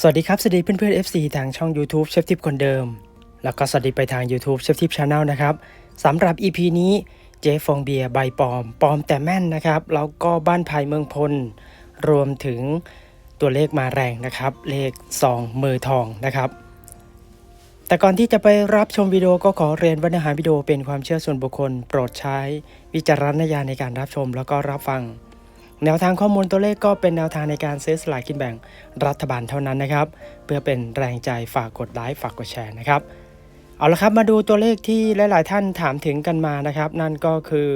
สวัสดีครับ สวัสดีเพื่อนๆ FC ทางช่อง YouTube เชฟทิปคนเดิม แล้วก็สวัสดีไปทาง YouTube เชฟทิปชาแนลนะครับสำหรับ EP นี้เจฟองเบียร์ใบปลอมปลอมแต่แม่นนะครับ แล้วก็บ้านภายเมืองพล รวมถึงตัวเลขมาแรงนะครับ เลขซองมือทองนะครับ แต่ก่อนที่จะไปรับชมวิดีโอก็ขอเรียนว่าเนื้อหาวิดีโอเป็นความเชื่อส่วนบุคคล โปรดใช้วิจารณญาณในการรับชมแล้วก็รับฟัง แนวทางข้อมูลตัวเลขก็เป็นแนวทางในการซื้อสลากกินแบ่งรัฐบาลเท่านั้นนะครับ เพื่อเป็นแรงใจฝากกดไลค์ฝากกดแชร์นะครับ เอาละครับมาดูตัวเลขที่หลาย ๆ ท่านถามถึงกันมานะครับ นั่นก็คือ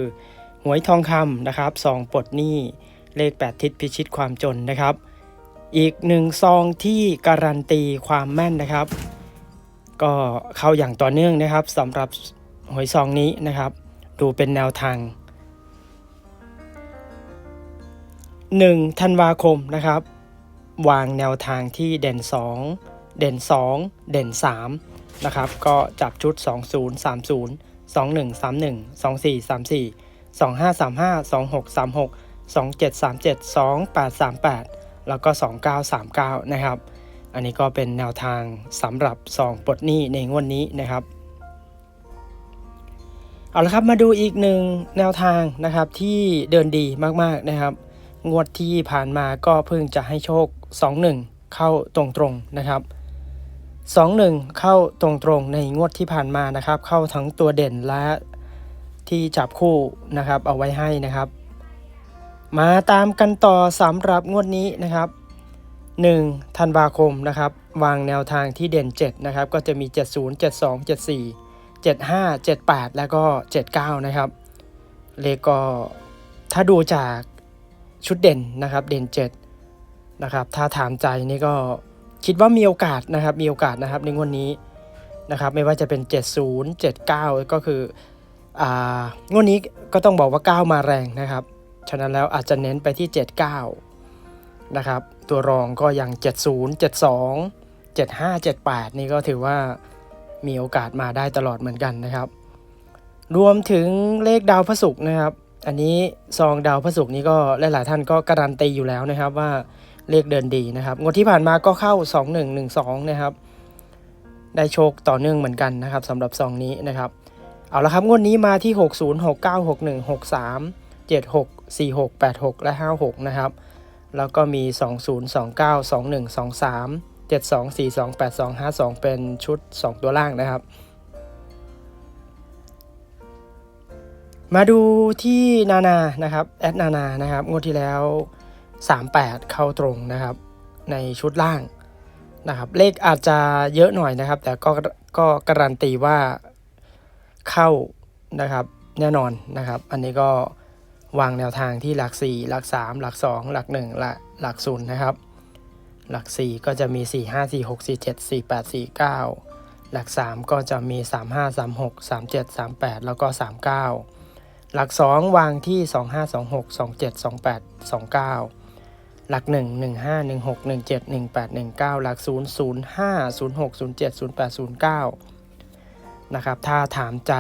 หวยทองคำนะครับซองปลดหนี้เลข 8 ทิศพิชิตความจนนะครับ อีกหนึ่งซองที่การันตีความแม่นนะครับ ก็เข้าอย่างต่อเนื่องนะครับสำหรับหวยซองนี้นะครับ ดูเป็นแนวทาง 1ธันวาคมนะครับ วางแนวทางที่เด่น 2 เด่น 2 เด่น3นะครับก็จับชุด 20 30 21 31 24 34 25 35 26 36 27 37 28 38 แล้วก็ 29 39 นะครับ อันนี้ก็เป็นแนวทางสำหรับซองปลดหนี้ในงวดนี้นะครับเอาละครับมาดูอีกหนึ่งแนวทางนะครับที่เดินดีมากๆนะครับ งวดที่ผ่านมาก็เพิ่งจะให้โชค 2-1 เข้าตรงๆนะครับ 2-1 เข้าตรงๆในงวดที่ผ่านมานะครับ เข้าทั้งตัวเด่นและที่จับคู่นะครับเอาไว้ให้นะครับ มาตามกันต่อสำหรับงวดนี้นะครับ1ธันวาคมนะครับ วางแนวทางที่เด่น 7 นะครับ ก็จะมี 70 72 74 75 78 แล้วก็ 79 นะครับ เลขก็ถ้าดูจาก ชุดเด่นนะครับเด่น7นะครับถ้าถามใจนี่ก็คิดว่ามีโอกาสนะครับมีโอกาสนะครับในงวดนี้นะครับไม่ว่าจะเป็น 70 79 ก็คืออ่างวดนี้ก็ต้องบอกว่า 9 มาแรงนะครับ ฉะนั้นแล้วอาจจะเน้นไปที่ 79นะครับตัวรองก็ยัง70 72 75 78 นี่ก็ถือว่ามีโอกาสมาได้ตลอดเหมือนกันนะครับ รวมถึงเลขดาวพระศุกร์นะครับ อันนี้ซองดาวพระศุกร์นี้ก็หลายๆท่านก็การันตีอยู่แล้วนะครับว่าเลขเดินดีนะครับงวดที่ผ่านมาก็เข้า 2112 นะครับ ได้โชคต่อเนื่องเหมือนกันนะครับสำหรับซองนี้นะครับเอาละครับงวดนี้มาที่ 60 69 61 63 76 46 86 และ 56 นะครับ แล้วก็มี 20 29 21 23 72 42 82 52 เป็นชุด 2 ตัวล่างนะครับ มาดูที่นานานะครับแอดนานานะครับงวดที่แล้ว 38 เข้าตรงนะครับ ในชุดล่างนะครับ เลขอาจจะเยอะหน่อยนะครับ แต่ก็ก็การันตีว่าเข้านะครับแน่นอนนะครับ อันนี้ก็วางแนวทางที่หลัก 4 หลัก 3 หลัก 2 หลัก1และหลัก0นะครับ หลัก 4 ก็จะมี 4 5 4 6 4 7 4 8 4 9 หลัก 3 ก็จะมี 3 5 3 6 3 7 3 8 แล้วก็ 39 หลัก 2 วางที่ 2 5 2 6 2 7 2 8 2 9 หลัก 1 1 5 1 6 1 7 1 8 1 9 หลัก 0 0 5 0 6 0 7 0 8 0 9 นะครับ ถ้าถามใจ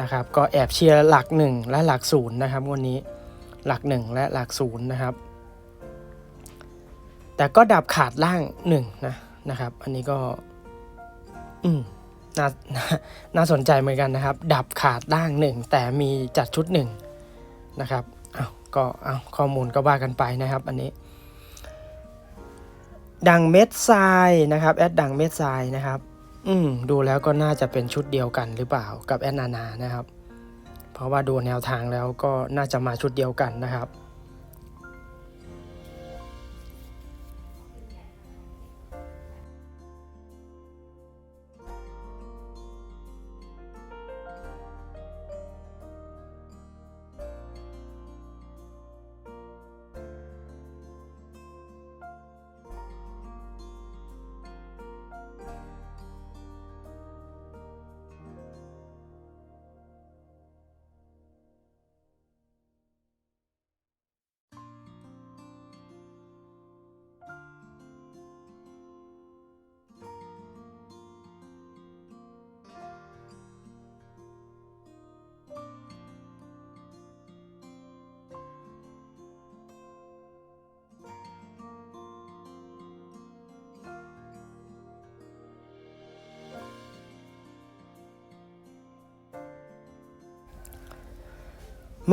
นะครับ ก็แอบเชียร์หลัก 1 และหลัก 0 นะครับวันนี้หลัก 1 และหลัก 0 นะครับ แต่ก็ดับขาดล่าง1นะนะครับ อันนี้ก็ อืม น่าน่าสนใจเหมือนกันนะครับ ดับขาดล่างหนึ่งแต่มีจัดชุดหนึ่งนะครับเอาก็เอาข้อมูลก็ว่ากันไปนะครับ อันนี้ ดังเม็ดทรายนะครับแอดดังเม็ดทรายนะครับ อืมดูแล้วก็น่าจะเป็นชุดเดียวกันหรือเปล่ากับแอดนานานะครับ เพราะว่าดูแนวทางแล้วก็น่าจะมาชุดเดียวกันนะครับ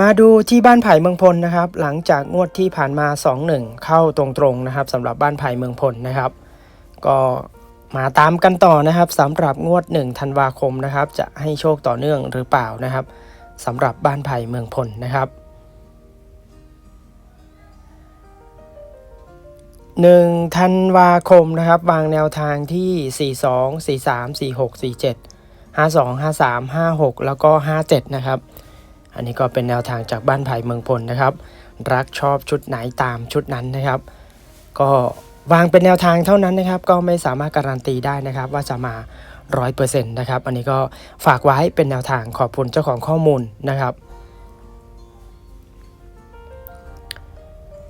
มาดูที่บ้านไผ่เมืองพลนะครับ หลังจากงวดที่ผ่านมา 2-1 เข้าตรงๆนะครับสำหรับบ้านไผ่เมืองพลนะครับ ก็มาตามกันต่อนะครับสำหรับงวด1ธันวาคมนะครับ จะให้โชคต่อเนื่องหรือเปล่านะครับสำหรับบ้านไผ่เมืองพลนะครับ1ธันวาคมนะครับวางแนวทางที่ 42 43 46 47 52 53 56 แล้วก็ 57 นะครับ อันนี้ก็เป็นแนวทางจากบ้านไผ่เมืองพลนะครับ รักชอบชุดไหนตามชุดนั้นนะครับ ก็วางเป็นแนวทางเท่านั้นนะครับ ก็ไม่สามารถการันตีได้นะครับ ว่าจะมา100%นต์นะครับ อันนี้ก็ฝากไว้เป็นแนวทางขอบคุณเจ้าของข้อมูลนะครับ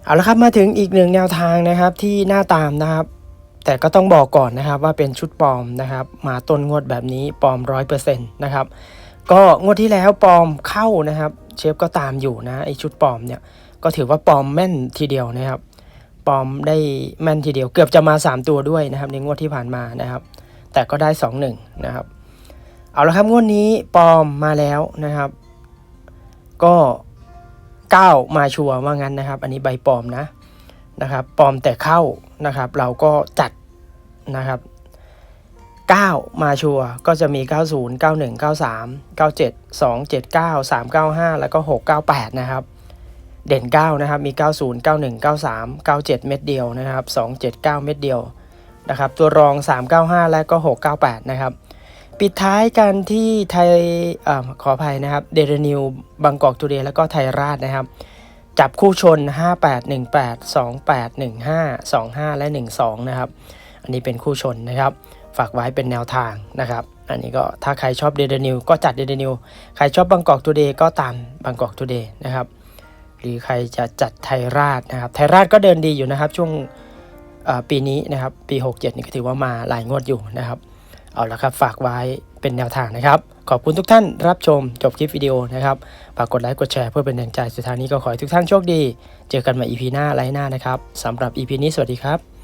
เอาละครับมาถึงอีกหนึ่งแนวทางนะครับที่น่าตามนะครับ แต่ก็ต้องบอกก่อนนะครับว่าเป็นชุดปลอมนะครับ มาต้นงวดแบบนี้ปลอม100%นะครับ ก็งวดที่แล้วปลอมเข้านะครับ เชฟก็ตามอยู่นะไอชุดปลอมเนี่ยก็ถือว่าปลอมแม่นทีเดียวนะครับปลอมได้แม่นทีเดียวเกือบจะมา 3 ตัวด้วยนะครับ ในงวดที่ผ่านมานะครับ แต่ก็ได้ 2 1 นะครับ เอาละครับงวดนี้ปลอมมาแล้วนะครับ ก็9มาชัวร์ว่างั้นนะครับ อันนี้ใบปลอมนะนะครับปลอมแต่เข้านะครับ เราก็จัดนะครับ 9 มาชัวก็จะมี 90 91 93 97 2 79 395 แล้วก็ 698 นะครับ เด่น 9 นะครับ มี 90 91 93 97 เม็ดเดียวนะครับ 279 เม็ดเดียวนะครับ ตัวรอง 395 และก็ 698 นะครับ ปิดท้ายกันที่ไทยอขออภัยนะครับ เดลนิวบางกอกทูเดย์แล้วก็ไทยราชนะครับ จับคู่ชน 5818 2815 25 และ 12 นะครับ อันนี้เป็นคู่ชนนะครับ ฝากไว้เป็นแนวทางนะครับ อันนี้ก็ถ้าใครชอบเดลนิวก็จัดเดลนิวใครชอบบางกอกทูเดย์ก็ตามบางกอกทูเดย์นะครับ หรือใครจะจัดไทยราชนะครับ ไทยราชก็เดินดีอยู่นะครับ ช่วงปีนี้นะครับ ปี 67 นี่ก็ถือว่ามาหลายงวดอยู่นะครับ เอาละครับฝากไว้เป็นแนวทางนะครับ ขอบคุณทุกท่านรับชมจบคลิปวิดีโอนะครับฝากกดไลค์กดแชร์เพื่อเป็นแรงใจสุดท้ายนี้ก็ขอให้ทุกท่านโชคดี เจอกันใหม่ EP หน้าไลฟ์หน้านะครับสำหรับ EP นี้สวัสดีครับ